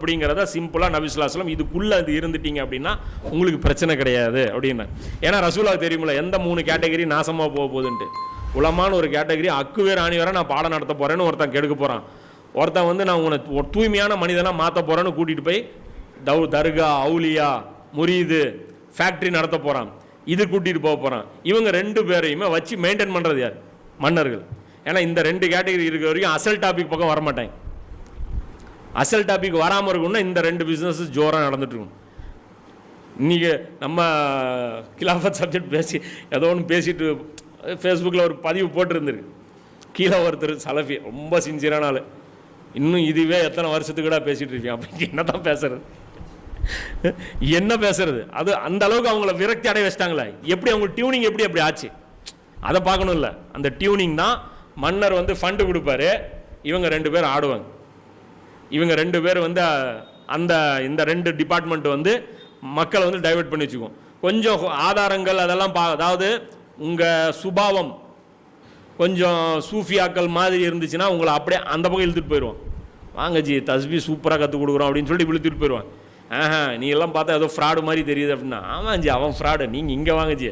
அப்படிங்கிறத சிம்பிளாக நபிசுல்லாஸ்லம் இதுக்குள்ளே அது இருந்துட்டீங்க அப்படின்னா உங்களுக்கு பிரச்சனை கிடையாது அப்படின்னு. ஏன்னா ரசூலா தெரியுமில்ல எந்த மூணு கேட்டகரி நாசமாக போக போகுதுன்ட்டு. உலமான ஒரு கேட்டகரி அக்குவேர் வேறு ஆணி வர நான் பாடம் நடத்த போகிறேன்னு ஒருத்தன் கெடுக்க போகிறான் ஒருத்தன் வந்து நான் உன்னை ஒரு தூய்மையான மனிதனாக மாற்ற போகிறேன்னு கூட்டிகிட்டு போய் தவ் தர்கா அவுலியா முரீது ஃபேக்ட்ரி நடத்த போகிறான் இது கூட்டிகிட்டு போக போகிறான் இவங்க ரெண்டு பேரையுமே வச்சு மெயின்டைன் பண்ணுறது யார்? மன்னர்கள். ஏன்னா இந்த ரெண்டு கேட்டகரி இருக்கிற வரைக்கும் அசல் டாபிக் பக்கம் வரமாட்டேன் அசல் டாபிக் வராமல் இருக்கும்னா இந்த ரெண்டு பிஸ்னஸ் ஜோராக நடந்துட்டுருக்கும் இன்றைக்கி நம்ம கிலாஃபத் சப்ஜெக்ட் பேசி ஏதோ ஒன்று பேசிட்டு ஃபேஸ்புக்கில் ஒரு பதிவு போட்டிருந்துருக்கு. கீழே ஒருத்தர் சலஃபி ரொம்ப சின்சியரான ஆள். இன்னும் இதுவே எத்தனை வருஷத்துக்கு கூட பேசிகிட்டு இருக்கேன் அப்படி என்ன தான் பேசுறது? என்ன பேசுறது? அது அந்த அளவுக்கு அவங்கள விரக்தி அடைய வச்சிட்டாங்களே. எப்படி அவங்க டியூனிங் எப்படி அப்படி ஆச்சு? அதை பார்க்கணும்ல. அந்த டியூனிங் தான் மன்னர் வந்து ஃபண்டு கொடுப்பாரு. இவங்க ரெண்டு பேர் ஆடுவாங்க. இவங்க ரெண்டு பேர் வந்து அந்த இந்த ரெண்டு டிபார்ட்மெண்ட் வந்து மக்களை வந்து டைவர்ட் பண்ணி வச்சுக்குவோம். கொஞ்சம் ஆதாரங்கள் அதெல்லாம் பா அதாவது உங்கள் சுபாவம் கொஞ்சம் சூஃபியாக்கள் மாதிரி இருந்துச்சுன்னா உங்களை அப்படியே அந்த பக்கம் இழுத்துட்டு போயிடுவோம். வாங்க ஜி தஸ்பி சூப்பராக கற்றுக் கொடுக்குறோம் அப்படின்னு சொல்லிட்டு இழுத்துட்டு போயிடுவான். ஆஹா நீ எல்லாம் பார்த்தா ஏதோ ஃப்ராடு மாதிரி தெரியுது அப்படின்னா. ஆமாம் ஜி அவன் ஃப்ராடு நீங்கள் இங்கே வாங்க ஜி.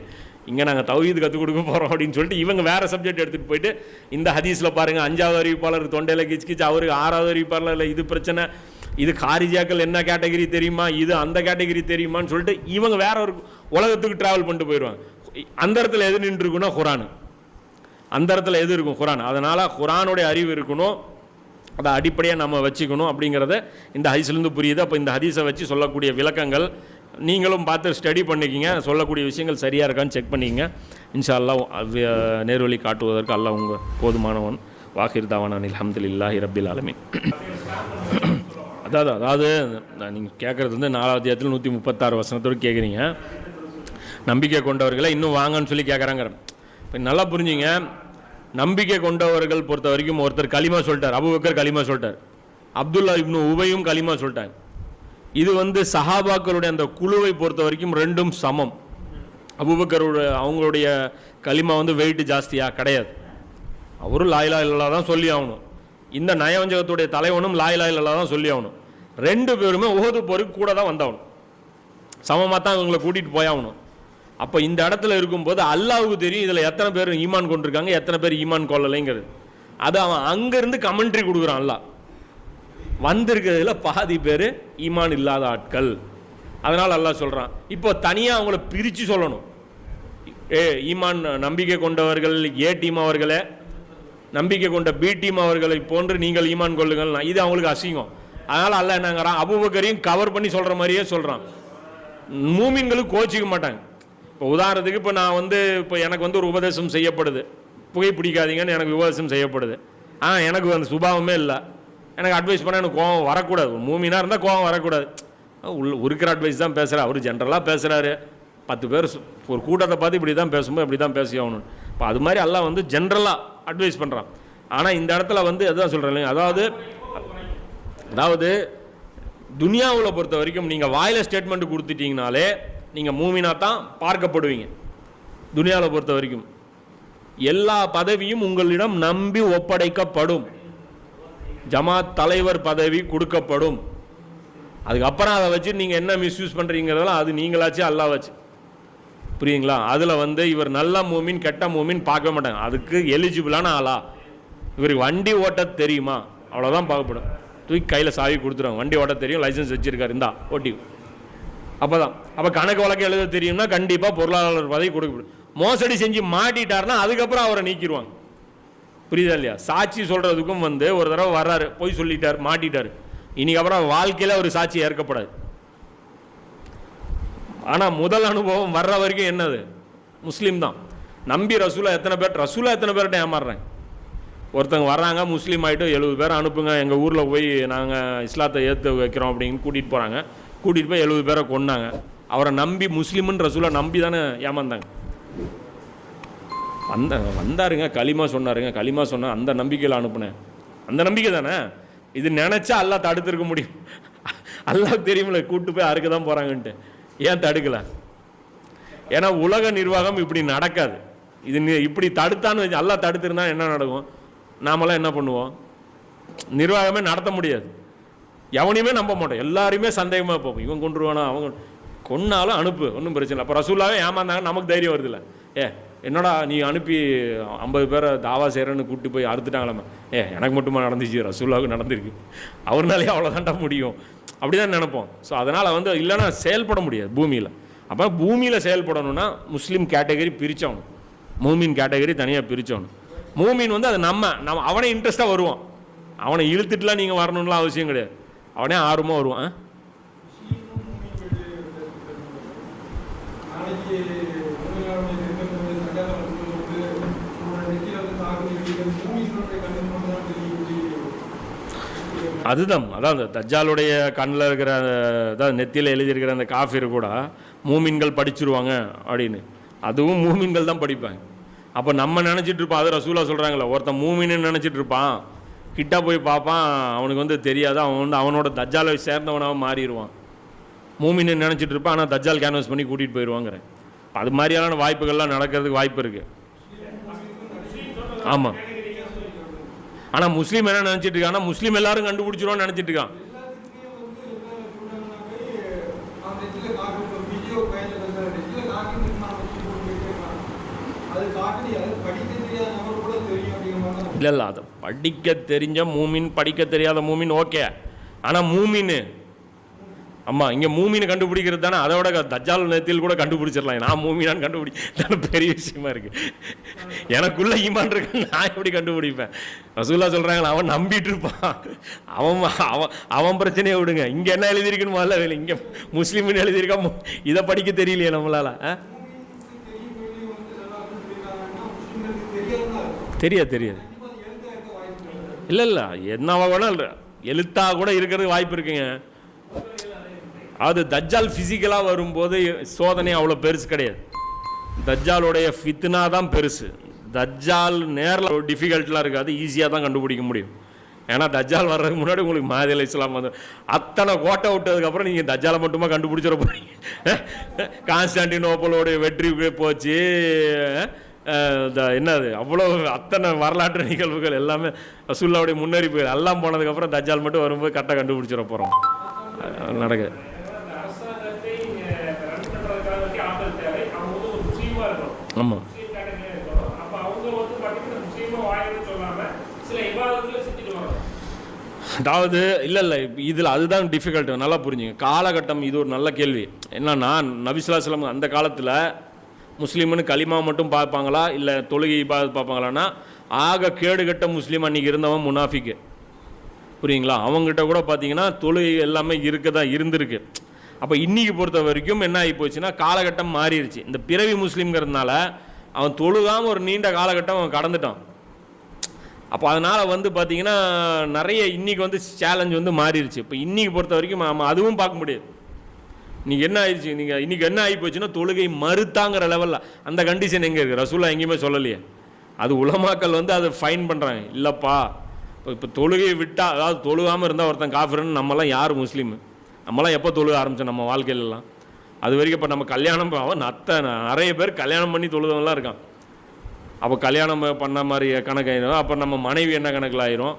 இங்கே நாங்கள் தௌஹீது கற்றுக் கொடுக்க போகிறோம் அப்படின்னு சொல்லிட்டு இவங்க வேறு சப்ஜெக்ட் எடுத்துகிட்டு போயிட்டு இந்த ஹதீஸில் பாருங்கள் அஞ்சாவது அறிவிப்பாளர் தொண்டையில் கிச்சு கிச்சு அவருக்கு ஆறாவது அறிவிப்பாளர் இது பிரச்சனை இது காரிஜாக்கள் என்ன கேட்டகரி தெரியுமா இது அந்த கேட்டகரி தெரியுமான்னு சொல்லிட்டு இவங்க வேற ஒரு உலகத்துக்கு ட்ராவல் பண்ணிட்டு போயிடுவாங்க. அந்த இடத்துல எது நின்றுருக்குன்னா குரான். அந்த இடத்துல எது இருக்கும்? குரான். அதனால் குரானுடைய அறிவு இருக்கணும் அதை அடிப்படையாக நம்ம வச்சுக்கணும் அப்படிங்கிறத இந்த ஹதீஸ்லேருந்து புரியுது. அப்போ இந்த ஹதீஸை வச்சு சொல்லக்கூடிய விளக்கங்கள் நீங்களும் பார்த்து ஸ்டடி பண்ணிக்கிங்க. சொல்லக்கூடிய விஷயங்கள் சரியாக இருக்கான்னு செக் பண்ணிக்கங்க. இன்ஷா அல்லாஹ் நேர்வழி காட்டுவதற்கு அல்லா உங்கள் போதுமானவன் வாஹிர் தாவானான் அல்ஹம்துலில்லாஹி ரப்பில் ஆலமின். அதாவது அதாவது நீங்கள் கேட்குறது வந்து நாலாவது அத்தியாயத்தில் நூற்றி முப்பத்தாறு வசனத்தோடு கேட்குறீங்க நம்பிக்கை கொண்டவர்களை இன்னும் வாங்கன்னு சொல்லி கேட்குறாங்க இப்போ நல்லா புரிஞ்சுங்க. நம்பிக்கை கொண்டவர்கள் பொறுத்த வரைக்கும் ஒருத்தர் களிமா சொல்லிட்டார். அபுபக்கர் களிமா சொல்லிட்டார். அப்துல்லா இப்னு உபையும் களிமா சொல்லிட்டாங்க. இது வந்து சஹாபாக்களுடைய அந்த குழுவை பொறுத்த வரைக்கும் ரெண்டும் சமம். அபுபக்கரோட அவங்களுடைய களிமா வந்து வெயிட் ஜாஸ்தியாக கிடையாது. அவரும் லாயிலா இல்லா தான் சொல்லி ஆகணும். இந்த நயவஞ்சகத்துடைய தலைவனும் லாயிலா இல்லா தான் சொல்லி ஆகணும். ரெண்டு பேருமே ஓது போருக்கு கூட தான் வந்தாகணும் சமமாக தான் இவங்களை கூட்டிகிட்டு போயாகணும் அப்போ இந்த இடத்துல இருக்கும்போது அல்லாவுக்கு தெரியும் இதில் எத்தனை பேர் ஈமான் கொண்டிருக்காங்க எத்தனை பேர் ஈமான் கொள்ளலைங்கிறது. அது அவன் அங்கேருந்து கமெண்ட்ரி கொடுக்குறான் அல்லாஹ். வந்திருக்கிறதுல பாதி பேர் ஈமான் இல்லாத ஆட்கள். அதனால் அல்லாஹ் சொல்கிறான் இப்போ தனியாக அவங்கள பிரித்து சொல்லணும். ஏ ஈமான் நம்பிக்கை கொண்டவர்கள் ஏ டீம் அவர்களே நம்பிக்கை கொண்ட பி டீம் அவர்களை போன்று நீங்கள் ஈமான் கொள்ளுங்கள். இது அவங்களுக்கு அசிங்கம். அதனால் அல்ல என்னங்கிறான் அபுபக்கரையும் கவர் பண்ணி சொல்கிற மாதிரியே சொல்கிறான் மூமின்களும் கோச்சிக்க மாட்டாங்க. இப்போ உதாரணத்துக்கு இப்போ நான் வந்து இப்போ எனக்கு வந்து ஒரு உபதேசம் செய்யப்படுது. புகை பிடிக்காதீங்கன்னு எனக்கு உபதேசம் செய்யப்படுது. ஆ எனக்கு அந்த சுபாவமே இல்லை. எனக்கு அட்வைஸ் பண்ண எனக்கு கோவம் வரக்கூடாது. மூமினாக இருந்தால் கோவம் வரக்கூடாது. உள்ள இருக்கிற அட்வைஸ் தான் பேசுகிறார் அவர் ஜென்ரலாக பேசுகிறாரு பத்து பேர் சு- ஒரு கூட்டத்தை பார்த்து இப்படி தான் பேசும்போது இப்படி தான் பேசி ஆகணும். இப்போ அது மாதிரி எல்லாம் வந்து ஜென்ரலாக அட்வைஸ் பண்ணுறான் ஆனால் இந்த இடத்துல வந்து அதுதான் சொல்கிறேன் அதாவது அதாவது துனியாவில் பொறுத்த வரைக்கும் நீங்கள் வாயில் ஸ்டேட்மெண்ட் கொடுத்துட்டிங்கனாலே நீங்கள் மூவினா தான் பார்க்கப்படுவீங்க. துனியாவில் பொறுத்த வரைக்கும். எல்லா பதவியும் உங்களிடம் நம்பி ஒப்படைக்கப்படும். ஜமாத் தலைவர் பதவி கொடுக்கப்படும். அதுக்கப்புறம் அதை வச்சு நீங்கள் என்ன மிஸ்யூஸ் பண்ணுறீங்கிறதெல்லாம் அது நீங்களாச்சு அல்லா வச்சு புரியுங்களா? அதில் வந்து இவர் நல்ல மூமின் கெட்ட மூமின் பார்க்க மாட்டாங்க. அதுக்கு எலிஜிபிளான ஆளா? இவருக்கு வண்டி ஓட்ட தெரியுமா? அவ்வளோதான் பார்க்கப்படும். தூக்கி கையில் சாவி கொடுத்துருவாங்க. வண்டி ஓட்ட தெரியும் லைசன்ஸ் வச்சுருக்காரு. இந்தா ஓட்டி. அப்போ தான் அப்போ கணக்கு வழக்கு எழுத தெரியும்னா கண்டிப்பாக பொருளாளர் பதவி கொடுக்கப்படும். மோசடி செஞ்சு மாட்டிட்டாருன்னா அதுக்கப்புறம் அவரை நீக்கிடுவாங்க. புரியுதா இல்லையா? சாட்சி சொல்கிறதுக்கும் வந்து ஒரு தடவை வர்றாரு போய் சொல்லிட்டார் மாட்டிட்டார். இன்றைக்கி அப்புறம் வாழ்க்கையில் ஒரு சாட்சி ஏற்கப்படாது. ஆனால் முதல் அனுபவம் வர்ற வரைக்கும் என்னது? முஸ்லீம் தான். நம்பி ரசூலா எத்தனை பேர் ரசூலா எத்தனை பேர்கிட்ட ஏமாறுறேன்? ஒருத்தங்க வர்றாங்க முஸ்லீம் ஆகிட்டு எழுபது பேர் அனுப்புங்க எங்கள் ஊரில் போய் நாங்கள் இஸ்லாத்தை ஏற்று வைக்கிறோம் அப்படின்னு கூட்டிகிட்டு போகிறாங்க கூட்டிகிட்டு போய் எழுபது பேரை கொன்னாங்க. அவரை நம்பி முஸ்லீம்னு ரசூலா நம்பி தானே ஏமாந்தாங்க. வந்த வந்தாருங்க களிமா சொன்னாருங்க. களிமா சொன்ன அந்த நம்பிக்கையில் அனுப்புனேன். அந்த நம்பிக்கை தானே? இது நினச்சா எல்லாம் தடுத்திருக்க முடியும். எல்லாம் தெரியுமில்ல கூட்டு போய் அறுக்க தான் போகிறாங்கன்ட்டு ஏன் தடுக்கலை? ஏன்னா உலக நிர்வாகம் இப்படி நடக்காது. இது நி- இப்படி தடுத்தான்னு வச்சு அல்லாஹ் தடுத்திருந்தா என்ன நடக்கும்? நாமெல்லாம் என்ன பண்ணுவோம்? நிர்வாகமே நடத்த முடியாது. எவனையுமே நம்ப மாட்டோம். எல்லாரையுமே சந்தேகமாக பார்ப்போம். இவன் கொண்டுருவானா அவங்க கொன்னாலும் அனுப்பு ஒன்றும் பிரச்சனை இல்லை. அப்போ ரசூலாவே ஏமாந்தாங்க நமக்கு தைரியம் வருதுல்ல. ஏ என்னடா நீ அனுப்பி ஐம்பது பேரை தாவா செய்கிறேன்னு கூப்பிட்டு போய் அறுத்துட்டாங்களாமா. ஏ எனக்கு மட்டுமா நடந்துச்சு ரசூல்லாவுக்கு நடந்திருக்கு. அவர்னாலே அவ்வளோதான்டா முடியும். அப்படி தான் நினைப்போம். ஸோ அதனால் வந்து இல்லைன்னா செயல்பட முடியாது பூமியில். அப்போ பூமியில் செயல்படணும்னா முஸ்லீம் கேட்டகரி பிரித்தவனும் மூமின் கேட்டகரி தனியாக பிரித்தவனும் மூமின் வந்து அது நம்ம நம்ம அவனே இன்ட்ரெஸ்ட்டாக வருவான். அவனை இழுத்துட்டுலாம் நீங்கள் வரணும்லாம் அவசியம் கிடையாது. அவனே ஆர்வமாக வருவான் நாளைக்கு தமிழ்நாடு இருக்கிறது சட்டம் வந்து உங்களோட நெத்தியில வந்து தாக்கு இருக்கிறது மூவிஸோட கண்ணு மட்டும் தான் தெரியும் அதுதான் அதான் அந்த தஜ்ஜாலுடைய கண்ணில் இருக்கிற அதான் நெத்தியில் எழுதியிருக்கிற அந்த காஃபிர் கூட மூமின்கள் படிச்சிருவாங்க அப்படின்னு. அதுவும் மூமின்கள் தான் படிப்பாங்க. அப்போ நம்ம நினச்சிட்டு இருப்போம் அது ரசூலா சொல்கிறாங்களே ஒருத்தன் மூமின்னு நினச்சிட்டு இருப்பான் கிட்ட போய் பார்ப்பான் அவனுக்கு வந்து தெரியாது அவன் வந்து அவனோட தஜ்ஜாலை சேர்ந்தவனாக மாறிடுவான். மூமின்னு நினச்சிட்டு இருப்பான் ஆனால் தஜ்ஜால் கேன்வஸ் பண்ணி கூட்டிகிட்டு போயிடுவாங்கிறேன். அது மாதிரியான வாய்ப்புகள்லாம் நடக்கிறதுக்கு வாய்ப்பு இருக்குது ஆமாம் ஆனால் முஸ்லீம் என்ன நினச்சிட்டு இருக்கான்னா முஸ்லீம் எல்லாரும் கண்டுபிடிச்சிருவோம்னு நினச்சிட்டு இருக்கான். படிக்க இல்லை இல்லை அதை படிக்க தெரிஞ்ச மூமின் படிக்க தெரியாத மூமின் ஓகே. ஆனால் மூமின் ஆமாம் இங்கே மூமினை கண்டுபிடிக்கிறது தானே? அதை விட தஜ்ஜால் நேரத்தில் கூட கண்டுபிடிச்சிடலாம். நான் மூமினான்னு கண்டுபிடி தானே பெரிய விஷயமா இருக்கு. எனக்குள்ள ஈமான் இருக்கு நான் எப்படி கண்டுபிடிப்பேன்? ரசூல்லா சொல்கிறாங்களா அவன் நம்பிட்டு இருப்பான். அவன் அவன் அவன் பிரச்சனையை விடுங்க. இங்கே என்ன எழுதியிருக்குன்னு முதல்ல வேலை இங்கே முஸ்லீம்னு எழுதியிருக்கா? இதை படிக்க தெரியலையே நம்மளால். ஆ? தெரியாது தெரியாது. இல்லை இல்லை. இல்லை என்னவா வேணால் எழுத்தா கூட இருக்கிறதுக்கு வாய்ப்பு இருக்குங்க. அது தஜ்ஜால் ஃபிசிக்கலாக வரும்போது சோதனை அவ்வளோ பெருசு கிடையாது. தஜ்ஜாலுடைய ஃபித்னா தான் பெருசு. தஜ்ஜால் நேரில் டிஃபிகல்ட்லாம் இருக்காது ஈஸியாக தான் கண்டுபிடிக்க முடியும். ஏன்னா தஜ்ஜால் வர்றதுக்கு முன்னாடி உங்களுக்கு மாதி அலை இஸ்லாம் வந்து அத்தனை கோட்டை விட்டதுக்கப்புறம் நீங்கள் தஜ்ஜாலை மட்டுமா கண்டுபிடிச்சிட போகிறீங்க கான்ஸ்டான்டினோப்பலோடைய வெற்றி போச்சு இந்த என்னது அவ்வளோ அத்தனை வரலாற்று நிகழ்வுகள் எல்லாமே ரசூல்லாவுடைய முன்னறிப்புகள் எல்லாம் போனதுக்கப்புறம் தஜ்ஜால் மட்டும் வரும்போது கரெக்டாக கண்டுபிடிச்சிட போகிறோம் நடக்குது அரசாங்கத்தை ரன் பண்றதுக்காக வேண்டிய ஆட்கள் தேவை அவங்க வந்து ஒரு முஸ்லீமா இருக்கணும் ஆமாம் முஸ்லீம் கேட்டகரியா இருக்கணும் அப்ப அவங்க வந்து பாத்தீங்கன்னா முஸ்லீமா வாயின்னு சொல்லாம சில இபாதத்துல செஞ்சுட்டு ஆமாம் அதாவது இல்லை இல்லை இதில் அதுதான் டிஃபிகல்ட் நல்லா புரிஞ்சுங்க. காலகட்டம் இது ஒரு நல்ல கேள்வி. என்னன்னா நபிசுலாசலம் அந்த காலத்தில் முஸ்லீம்னு களிமா மட்டும் பார்ப்பாங்களா? இல்லை தொழுகை பார்ப்பாங்களான்னா ஆக கேடுகட்ட முஸ்லீம் அன்றைக்கி இருந்தவன் முனாஃபிக்கு. புரியுங்களா? அவங்ககிட்ட கூட பார்த்தீங்கன்னா தொழுகை எல்லாமே இருக்க தான் இருந்திருக்கு. அப்போ இன்றைக்கி பொறுத்த வரைக்கும் என்ன ஆகி போச்சுன்னா காலகட்டம் மாறிடுச்சு. இந்த பிறவி முஸ்லீம்ங்கிறதுனால அவன் தொழுகாமல் ஒரு நீண்ட காலகட்டம் அவன் கடந்துட்டான். அப்போ அதனால் வந்து பார்த்திங்கன்னா நிறைய இன்றைக்கி வந்து சேலஞ்ச் வந்து மாறிடுச்சு. இப்போ இன்றைக்கி பொறுத்த வரைக்கும் நம்ம அதுவும் பார்க்க முடியாது. இன்றைக்கி என்ன ஆயிடுச்சு? நீங்கள் இன்றைக்கி என்ன ஆகி போச்சுன்னா தொழுகை மறுத்தாங்கிற லெவலில் அந்த கண்டிஷன் எங்கே இருக்குது ரசூலா எங்கேயுமே சொல்லலையே. அது உலமாக்கல் வந்து அதை ஃபைன் பண்ணுறாங்க இல்லைப்பா இப்போ இப்போ தொழுகையை விட்டால் அதாவது தொழுகாமல் இருந்தால் ஒருத்தன் காஃபிரன்னு நம்மலாம் யார் முஸ்லீம்? நம்மலாம் எப்போ தொழுக ஆரம்பித்தோம் நம்ம வாழ்க்கையிலலாம். அது வரைக்கும் இப்போ நம்ம கல்யாணம் அவன் அத்தை நிறைய பேர் கல்யாணம் பண்ணி தொழுதவெல்லாம் இருக்கான். அப்போ கல்யாணம் பண்ண மாதிரி கணக்காயிரும். அப்போ நம்ம மனைவி என்ன கணக்கில் ஆயிரும்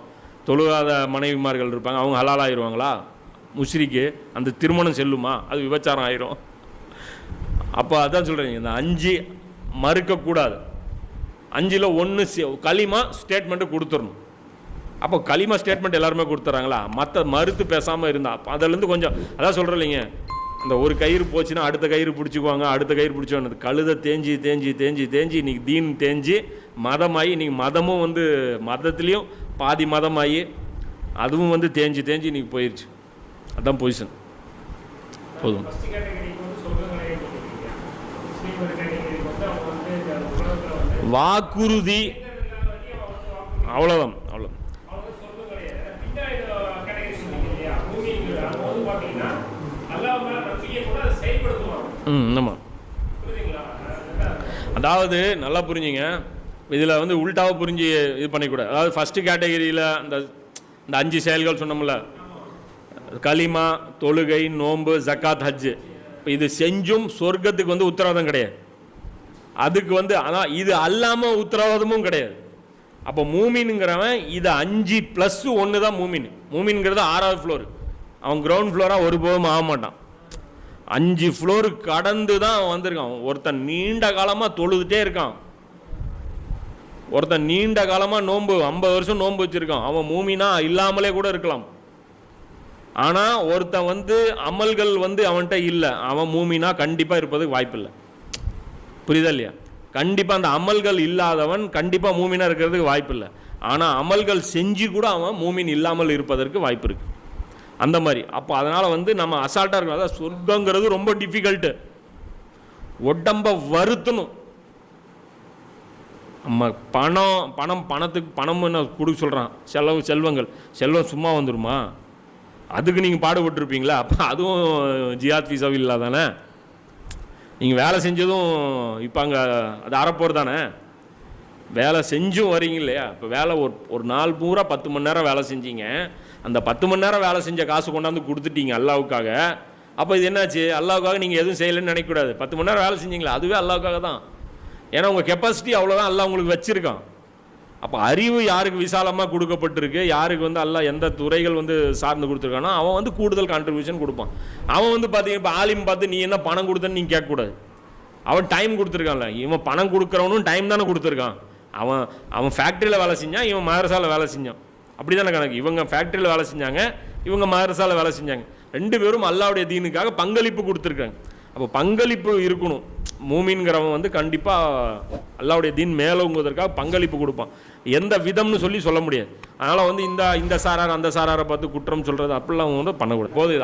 தொழுகாத மனைவிமார்கள் இருப்பாங்க. அவங்க ஹலால் ஆயிடுவாங்களா முஸ்ரிக்கு அந்த திருமணம் செல்லுமா? அது விபச்சாரம் ஆயிரும். அப்போ அதான் சொல்கிறீங்க இந்த அஞ்சு மறுக்கக்கூடாது. அஞ்சில் ஒன்று களிமா ஸ்டேட்மெண்ட்டு கொடுத்துடணும் அப்போ களிமா ஸ்டேட்மெண்ட் எல்லாருமே கொடுத்துறாங்களா? மற்ற மறுத்து பேசாமல் இருந்தா. அப்போ அதுலேருந்து கொஞ்சம் அதான் சொல்கிறேன் இல்லைங்க இந்த ஒரு கயிறு போச்சுன்னா அடுத்த கயிறு பிடிச்சிக்குவாங்க அடுத்த கயிறு பிடிச்சோன்னு கழுதை தேஞ்சி தேஞ்சி தேஞ்சி தேஞ்சி இன்னைக்கு தீன் தேஞ்சி மதமாகி இன்னைக்கு மதமும் வந்து மதத்துலேயும் பாதி மதமாகி அதுவும் வந்து தேஞ்சி தேஞ்சி இன்னைக்கு போயிடுச்சு அதான் பொசிஷன் போதும். ஃபர்ஸ்ட் கேட்டகரிக்கு வந்து சொர்க்கங்களே கொடுத்துருக்கீங்க முஸ்லீம் கேட்டகரிக்கு வந்து அவங்க வந்து இந்த உலகத்துல வந்து வாக்குறுதி அவ்வளோதான் அவ்வளோ அவங்க சொர்க்கங்களே பின்னாடி கேட்டகரி சொன்னீங்க இல்லையா பூமிங்கிற அவங்க வந்து பாத்தீங்கன்னா அல்லாஹ் மேல நம்பிக்கை கூட அதை செயல்படுத்துவாங்க ம் ஆமாம் அதாவது நல்லா புரிஞ்சுங்க. இதில் வந்து உல்டாவை புரிஞ்சு இது பண்ணிக்கூடாது. அதாவது ஃபஸ்ட்டு கேட்டகரியில் அந்த இந்த அஞ்சு செயல்கள் சொன்னோம்ல. களிமா தொழுகை நோன்பு ஜக்காத் ஹஜ்ஜு இப்போ இது செஞ்சும் சொர்க்கத்துக்கு வந்து உத்தரவாதம் கிடையாது. அதுக்கு வந்து ஆனால் இது அல்லாமல் உத்தரவாதமும் கிடையாது. அப்போ மூமின்ங்கிறவன் இது அஞ்சு ப்ளஸ்ஸு ஒன்று தான் மூமின். மூமின்ங்கிறது ஆறாவது ஃப்ளோர் அவன் கிரவுண்ட் ஃப்ளோராக ஒருபோதும் ஆக மாட்டான். அஞ்சு ஃப்ளோர் கடந்து தான் அவன் வந்திருக்கான். ஒருத்தன் நீண்ட காலமாக தொழுதுட்டே இருக்கான். ஒருத்தன் நீண்ட காலமாக நோன்பு ஐம்பது வருஷம் நோன்பு வச்சுருக்கான். அவன் மூமினா இல்லாமலே கூட இருக்கலாம். ஆனால் ஒருத்தன் வந்து அமல்கள் வந்து அவன்கிட்ட இல்லை. அவன் மூமினா கண்டிப்பாக இருப்பதுக்கு வாய்ப்பில்லை. புரியுதா இல்லையா? கண்டிப்பாக அந்த அமல்கள் இல்லாதவன் கண்டிப்பாக மூமினா இருக்கிறதுக்கு வாய்ப்பில்லை. ஆனால் அமல்கள் செஞ்சு கூட அவன் மூமின் இல்லாமல் இருப்பதற்கு வாய்ப்பு இருக்குது அந்த மாதிரி. அப்போ அதனால் வந்து நம்ம அசால்ட்டாக இருக்கணும். அதான் சொர்க்கங்கிறது ரொம்ப டிஃபிகல்ட்டு உடம்ப வருத்தணும். நம்ம பணம் பணம் பணத்துக்கு பணம் என்ன கொடுக்க சொல்கிறான் செலவு செல்வங்கள். செல்வம் சும்மா வந்துருமா? அதுக்கு நீங்கள் பாடுபட்டுருப்பீங்களா? அப்போ அதுவும் ஜியாத் ஃபீஸாக இல்லை தானே? நீங்கள் வேலை செஞ்சதும் இப்போ அங்கே அது அறப்போர் தானே? வேலை செஞ்சும் வரீங்க இல்லையா? இப்போ வேலை ஒரு ஒரு நாள் பூரா பத்து மணி நேரம் வேலை செஞ்சீங்க. அந்த பத்து மணி நேரம் வேலை செஞ்ச காசு கொண்டாந்து கொடுத்துட்டீங்க அல்லாவுக்காக. அப்போ இது என்னாச்சு? அல்லாவுக்காக நீங்கள் எதுவும் செய்யலைன்னு நினைக்கக்கூடாது பத்து மணி நேரம் வேலை செஞ்சீங்களா? அதுவே அல்லாவுக்காக தான். ஏன்னா உங்கள் கெப்பாசிட்டி அவ்வளோதான் அல்லா உங்களுக்கு வச்சுருக்கான். அப்போ அறிவு யாருக்கு விசாலமாக கொடுக்கப்பட்டிருக்கு? யாருக்கு வந்து அல்லாஹ் எந்த துறைகள் வந்து சார்ந்து கொடுத்துருக்கானோ அவன் வந்து கூடுதல் கான்ட்ரிபியூஷன் கொடுப்பான். அவன் வந்து பார்த்தீங்க இப்போ ஆலிம் பார்த்து நீ என்ன பணம் கொடுத்தன்னு நீங்கள் கேட்கக்கூடாது. அவன் டைம் கொடுத்துருக்கான்ல. இவன் பணம் கொடுக்குறவனும் டைம் தானே கொடுத்துருக்கான். அவன் அவன் ஃபேக்ட்ரியில் வேலை செஞ்சான் இவன் மதரசாவில் வேலை செஞ்சான். அப்படி தானே கணக்கு. இவங்க ஃபேக்ட்ரியில் வேலை செஞ்சாங்க இவங்க மதரசாவில் வேலை செஞ்சாங்க. ரெண்டு பேரும் அல்லாவுடைய தீனுக்காக பங்களிப்பு கொடுத்துருக்காங்க. அப்போ பங்களிப்பு இருக்கணும். மூமின்கிறவன் வந்து கண்டிப்பாக அல்லாவுடைய தீன் மேலோங்குவதற்காக பங்களிப்பு கொடுப்பான். எந்த விதம்னு சொல்லி சொல்ல முடியாது. அதனால் வந்து இந்த இந்த சாரார் அந்த சாராரை பார்த்து குற்றம் சொல்கிறது அப்படிலாம் வந்து பண்ணக்கூடாது. போதும்